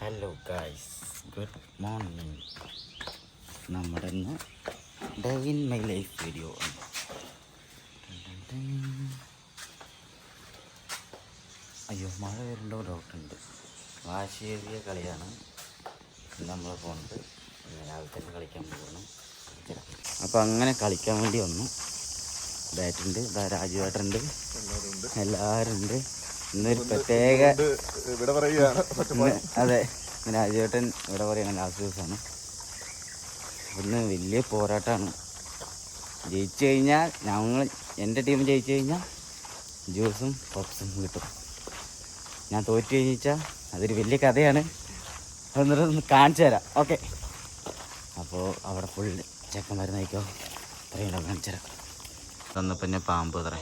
Hello guys good morning നമ്മുടെ ഇന്ന് day in my life video അയ്യോ മഴ വരുന്നുണ്ടോ ഡൗട്ടുണ്ട് വാശിയേറിയ കളിയാണ് നമ്മൾ പോകുന്നത് രാവിലെ തന്നെ കളിക്കാൻ പോകണം അപ്പോൾ അങ്ങനെ കളിക്കാൻ വേണ്ടി വന്നു. ബാറ്റുണ്ട് രാജുവേട്ടുണ്ട് എല്ലാവരും ഉണ്ട് ഇന്നൊരു പ്രത്യേക ഇവിടെ പറയുകയാണ്. അതെ രാജേട്ടൻ ഇവിടെ പറയുന്ന ലാസ്റ്റ് ദിവസമാണ്. ഇന്ന് വലിയ പോരാട്ടമാണ് ജയിച്ചു കഴിഞ്ഞാൽ ഞങ്ങൾ എന്റെ ടീം ജയിച്ചു കഴിഞ്ഞാൽ ജ്യൂസും പപ്സും കിട്ടും. ഞാൻ തോറ്റു കഴിഞ്ഞാൽ അതൊരു വലിയ കഥയാണ്. എന്നിട്ട് ഒന്ന് കാണിച്ചു തരാം. ഓക്കെ അപ്പോൾ അവിടെ ഫുൾ ചെക്കന്മാർ നയിക്കോ ഇത്രയും കാണിച്ചു തരാം. തന്നപ്പോൾ പിന്നെ പാമ്പ് അത്ര.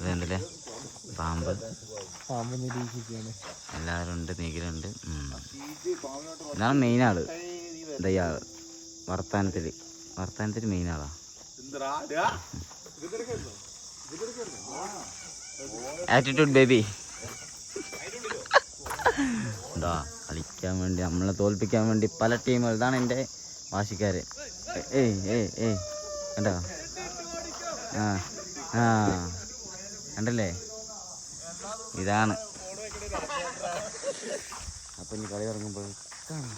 അതെന്തല്ലേ പാമ്പ്. എല്ലാവരും ഉണ്ട് നീക്കലുണ്ട് ഇതാണ് മെയിൻ ആൾ. എന്താ വർത്താനത്തിൽ. വർത്താനത്തിൽ വർത്താനത്തിൽ മെയിൻ ആളാ ആറ്റിറ്റ്യൂഡ് ബേബി എന്താ കളിക്കാൻ വേണ്ടി നമ്മളെ തോൽപ്പിക്കാൻ വേണ്ടി പല ടീമുകൾ ഇതാണ് എന്റെ വാശിക്കാര്. ഏയ് ഏയ് ഏയ് കണ്ടോ? ആ ആ. കണ്ടല്ലേ? ഇതാണ്. അപ്പൊ ഇനി കളി ഇറങ്ങുമ്പോൾ കാണാം.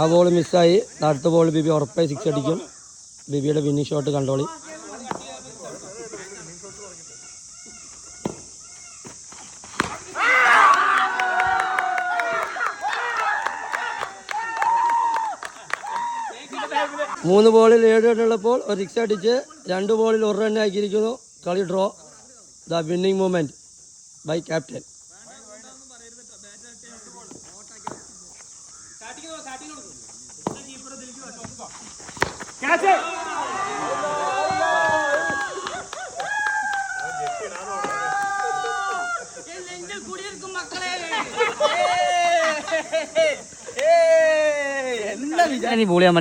ആ ബോൾ മിസ്സായി അടുത്ത ബോൾ ബിബി ഉറപ്പായി സിക്സ് അടിക്കും. ബിബിയുടെ ഫിനിഷ് ഷോട്ട് കണ്ടോളി. മൂന്ന് ബോളിൽ ഏഴ് ഉള്ളപ്പോൾ ഒരു സിക്സ് അടിച്ച് രണ്ട് ബോളിൽ ഒരു റൺ ആക്കിയിരിക്കുന്നു. കളി draw the winning moment by captain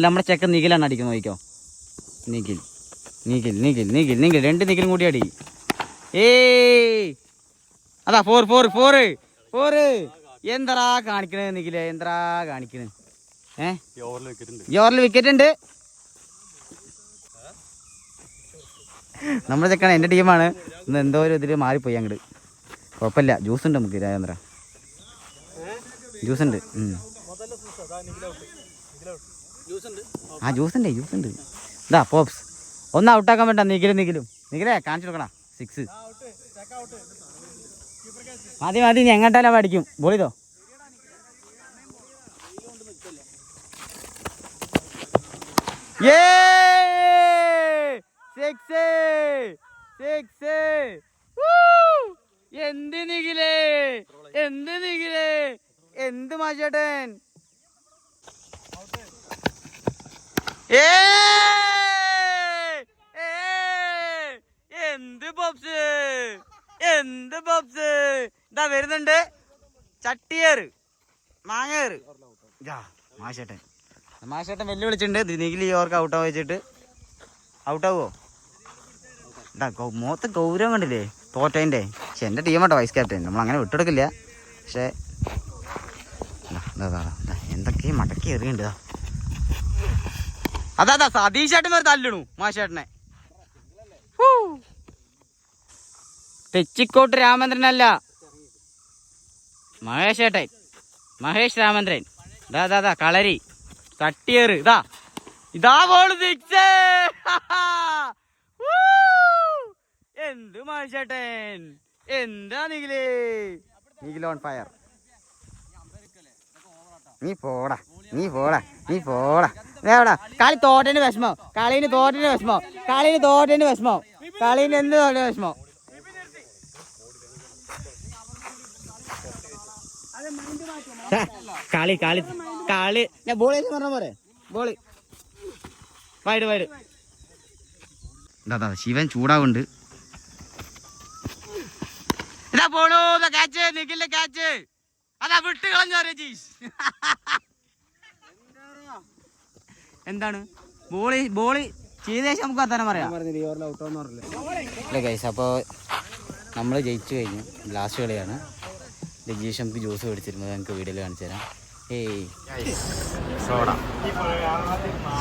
നമ്മുടെ ചെക്കൻ നിഖിലാണ് അടിക്കുന്നത് നോക്കിക്കോ. നിഖിൽ. നിഖിൽ നിഖിൽ നിഖിൽ നിഖിൽ. രണ്ട് നിഖിലും കൂടി അടി. ഏ അതാ ഫോർ ഫോർ ഫോർ ഫോർ എന്തറാ കാണിക്കണേ നിഖില? എന്തറാ കാണിക്കണേ? ഏ? വിക്കറ്റ് ഉണ്ട് നമ്മുടെ ചെക്കാണ് എന്റെ ടീമാണ്. ഇന്ന് എന്തോ ഒരു ഇതിൽ മാറിപ്പോയി അങ്ങോട്ട് കുഴപ്പമില്ല. ജ്യൂസ് ഉണ്ട് നമുക്ക് രാജേന്ദ്ര. ജ്യൂസ് ഉണ്ട്. ആ ജ്യൂസ് ഉണ്ട് ജ്യൂസ് ഉണ്ട്. ഇതാ പോപ്സ്. ഒന്ന് ഔട്ടാക്കാൻ വേണ്ട നിഖിലും നിഖിലും. നിഖിലേ കാണിച്ചു കൊടുക്കണ. സിക്സ്. മതി മതി എങ്ങോട്ടല്ല പഠിക്കും? ബോളിതോ. സിക്സ് സിക്സ് എന്ത് നികിലേ എന്ത് നികിലേ എന്ത് മാഷേട്ടൻ! എന്ത് പപ്സ് എന്ത് പപ്സ് ഇതാ വരുന്നുണ്ട്. ചട്ടിയേറ്. മാങ്ങേറ് ജാ മാഷേട്ടൻ. മാഷേട്ടൻ വെല്ലുവിളിച്ചിട്ടുണ്ട്. ദിനീകിൽ ഓർക്ക് ഔട്ട് വെച്ചിട്ട്. ഔട്ടാവോ ഇതാ മൊത്തം ഗൗരവം കണ്ടില്ലേ? തോറ്റേന്റെ പക്ഷെ എന്റെ ടീമാട്ടോ വൈസ് ക്യാപ്റ്റൻ നമ്മൾ അങ്ങനെ വിട്ടെടുക്കില്ല പക്ഷേ എന്തൊക്കെ മടക്കി എറിയണ്ടതാ. അതാ അതാ സതീഷേട്ടൻ വേറെ തല്ലണു മാഷേട്ടനെ. തെച്ചിക്കോട്ട് രാമചന്ദ്രൻ മഹേഷേട്ടൻ. മഹേഷ് രാമചന്ദ്രൻ. ഇതാ ദാ ദാ കളരി. തട്ടിയേറ്. ഇതാ ഇതാ ബോൾ എന്ത് മഹേഷേട്ടൻ. എന്താ നിഖിൽ? നിഖിൽ ഓൺ ഫയർ നീ പോടാ. നീ പോടാ. നീ പോടാ. എവിടാ? കളി തോറ്റന്റെ വിഷമോ. കളിന് തോറ്റന്റെ വിഷമോ. കളിന് തോറ്റന്റെ വിഷമോ. കളീന് എന്ത് പോലെ വിഷമം? കളി കാളി കാളി. ഞാൻ ബോളി പറഞ്ഞ പോരെ? ബോളി. Wide wide. ദാ ശിവൻ ചൂടാവുണ്ട്. ഇതാ പോണു ക്യാച്ച് നിഖിലിന്റെ ക്യാച്ച് അതാ വിട്ട് കളഞ്ഞു രജീഷ്. എന്താണ്? ബോളി ബോളി ചെയ്തേശം നമുക്ക് അത്തരം പറയാം. ഇല്ല ഗൈസ് അപ്പോൾ നമ്മൾ ജയിച്ചു കഴിഞ്ഞു. ലാസ്റ്റ് കളിയാണ്. രജീഷ് നമുക്ക് ജ്യൂസ് മേടിച്ചിരുന്നത് ഞങ്ങൾക്ക് വീഡിയോയിൽ കാണിച്ചു തരാം. ഏയ് soda.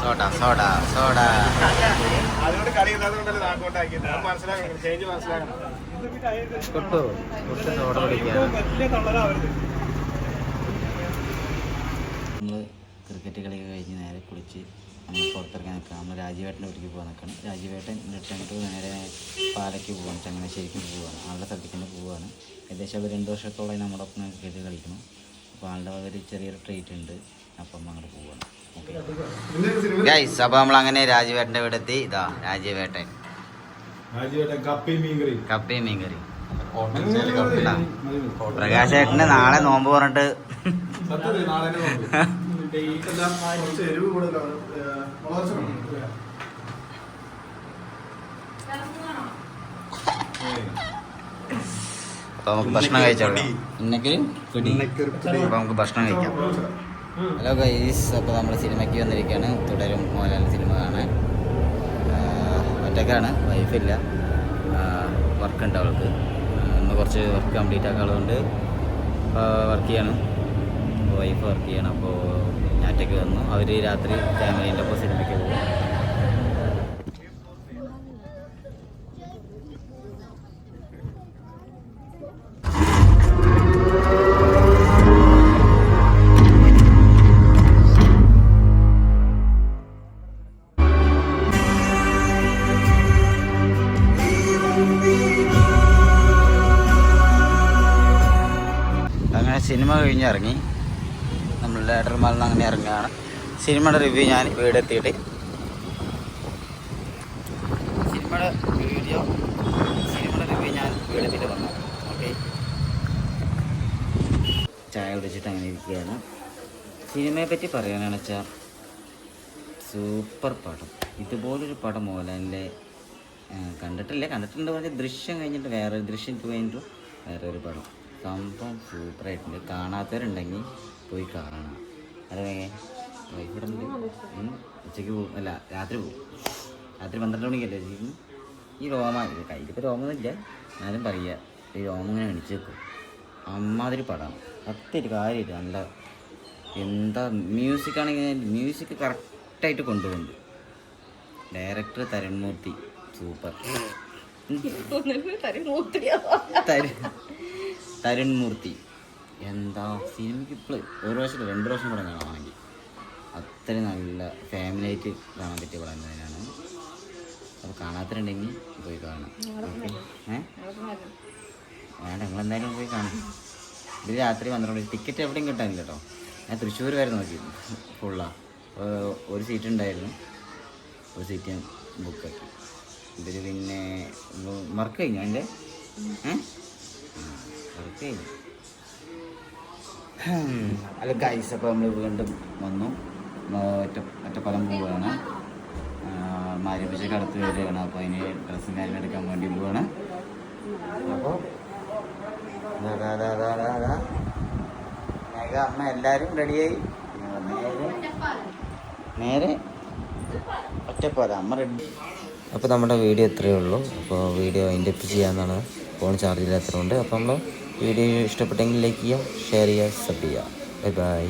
Soda soda soda. കൊട്ടു soda കുടിക്കുകയാണ് നമ്മൾ ക്രിക്കറ്റ് കളിയൊക്കെ കഴിഞ്ഞ് നേരെ കുളിച്ച് നമ്മൾ പുറത്തിറങ്ങാൻ നിൽക്കുക നമ്മൾ രാജീവേട്ടന്റെ വീട്ടിലേക്ക് പോകാൻ നിൽക്കണം രാജീവേട്ടൻ റിട്ടേണിട്ട് നേരെ പാലയ്ക്ക് പോവാണ്. ചങ്ങനാശ്ശേരിക്ക് പോവാണ്. ആളുടെ സ്ഥലത്തേക്ക് തന്നെ പോവുകയാണ് ഏകദേശം അവർ രണ്ട് വർഷത്തോളം നമ്മുടെ ഒപ്പം കേട്ട് കളിക്കണം അപ്പോൾ ആളുടെ ഒരു ചെറിയൊരു ട്രീറ്റ് ഉണ്ട്. അപ്പം അങ്ങോട്ട് പോവാണ്. ഗൈസ് അപ്പോൾ നമ്മൾ അങ്ങനെ രാജീവേട്ടന്റെ വീട് എത്തി ഇതാ രാജവേട്ടൻ. കപ്പി മീൻകറി പ്രകാശേട്ടന് നാളെ നോമ്പ് പറഞ്ഞിട്ട്. എരിവ് കൂടുതലാണ്. വളർച്ച അപ്പൊ നമുക്ക് ഭക്ഷണം ഇന്നൊക്കെ അപ്പൊ നമുക്ക് ഭക്ഷണം കഴിക്കാം. ഹലോ ഗൈസ് അപ്പോൾ നമ്മൾ സിനിമയ്ക്ക് വന്നിരിക്കുകയാണ് തുടരും മോഹൻലാൽ സിനിമ കാണാൻ. ഒറ്റക്കാണ്. വൈഫില്ല വർക്ക് ഉണ്ട് അവൾക്ക്. ഇന്ന് കുറച്ച് വർക്ക് കംപ്ലീറ്റ് ആക്കാനുള്ളതുകൊണ്ട് വർക്ക് ചെയ്യണം. വൈഫ് വർക്ക് ചെയ്യണം. അപ്പോൾ ഞാൻ ഒറ്റയ്ക്ക് വന്നു. അവർ രാത്രി ഫാമിലീന്റെ ഒപ്പം സിനിമയ്ക്ക് പോകും. അങ്ങനെ സിനിമ കഴിഞ്ഞ് ഇറങ്ങി. നമ്മൾ ലേറ്റർമാരിൽ നിന്ന് അങ്ങനെ ഇറങ്ങുകയാണ്. സിനിമയുടെ റിവ്യൂ ഞാൻ വീടെത്തിയിട്ട് സിനിമയുടെ വീഡിയോ സിനിമയുടെ റിവ്യൂ ഞാൻ വീടെത്തിയിട്ട് വന്നു. ഓക്കെ. ചായ കുടിച്ചിട്ട് അങ്ങനെ ഇരിക്കുകയാണ്. സിനിമയെ പറ്റി പറയാനാണ് വെച്ചാൽ സൂപ്പർ പടം. ഇതുപോലൊരു പടം മോഹൻലാലിന്റെ കണ്ടിട്ടില്ലേ? കണ്ടിട്ടുണ്ട് പക്ഷേ ദൃശ്യം കഴിഞ്ഞിട്ട് വേറെ ദൃശ്യം ടു കഴിഞ്ഞിട്ട് വേറൊരു പടം. സംഭവം സൂപ്പറായിട്ടുണ്ട് കാണാത്തവരുണ്ടെങ്കിൽ പോയി അതെ. ഇവിടെ ഉണ്ട് ഉച്ചയ്ക്ക് പോകും അല്ല രാത്രി പോകും രാത്രി പന്ത്രണ്ട് മണിക്കല്ലേ ഉച്ചയ്ക്ക്? ഈ രോമ കയ്യിലിപ്പോൾ രോമൊന്നുമില്ല. എന്നാലും പറയുക ഈ രോമം ഇങ്ങനെ എണിച്ച് വെക്കും. അമ്മാതിരി പടമാണ് അത്യൊരു കാര്യമില്ല നല്ല എന്താ മ്യൂസിക് ആണെങ്കിൽ മ്യൂസിക് കറക്റ്റായിട്ട് കൊണ്ടുപോകുന്നുണ്ട്. ഡയറക്ടർ തരൺമൂർത്തി സൂപ്പർ തരു- മൂർത്തി. എന്താ സിനിമയ്ക്ക് ഇപ്പോൾ ഒരു പ്രാവശ്യം രണ്ട് പ്രാവശ്യം കൂടെ കാണാമെങ്കിൽ അത്രയും നല്ല ഫാമിലി ആയിട്ട് കാണാൻ പറ്റിയ പടം തന്നെയാണ്. അപ്പോൾ കാണാത്തരുണ്ടെങ്കിൽ പോയി കാണാം. ഏ? വേണ്ട നിങ്ങളെന്തായാലും പോയി കാണാം. ഇത് രാത്രി പന്ത്രണ്ട് ടിക്കറ്റ് എവിടെയും കിട്ടാനില്ല കേട്ടോ. ഞാൻ തൃശ്ശൂർ വരെ നോക്കി. ഫുള്ളാ ഒരു സീറ്റ് ഉണ്ടായിരുന്നു. ഒരു സീറ്റ് ഞാൻ ബുക്കാക്കി ഇതിൽ പിന്നെ വർക്ക് കഴിഞ്ഞു എന്റെ വർക്ക് കഴിഞ്ഞു. അല്ല ഗൈസ് അപ്പോൾ നമ്മൾ വീണ്ടും വന്നു. ഒറ്റ ഒറ്റപ്പലം പോവുകയാണ് മാരിപ്പിച്ചൊക്കെ അടുത്ത് വരികയാണ്. അപ്പോൾ അതിന് ഡ്രസ്സും കാര്യം എടുക്കാൻ വേണ്ടി പോവുകയാണ് അപ്പോൾ അമ്മ എല്ലാവരും റെഡിയായി നേരെ. നേരെ? ഒറ്റപ്പാല. അമ്മ റെഡി അപ്പോൾ നമ്മുടെ വീഡിയോ ഇത്രയേ ഉള്ളൂ. അപ്പോൾ വീഡിയോ അതിന്റെ അപ്പ് ചെയ്യാമെന്നാണ് ഫോൺ ചാർജ് ഇല്ലാത്തതുകൊണ്ട്. അപ്പോൾ നമ്മൾ വീഡിയോ ഇഷ്ടപ്പെട്ടെങ്കിൽ ലൈക്ക് ചെയ്യുക ഷെയർ ചെയ്യുക സബ് ചെയ്യുക. Bye bye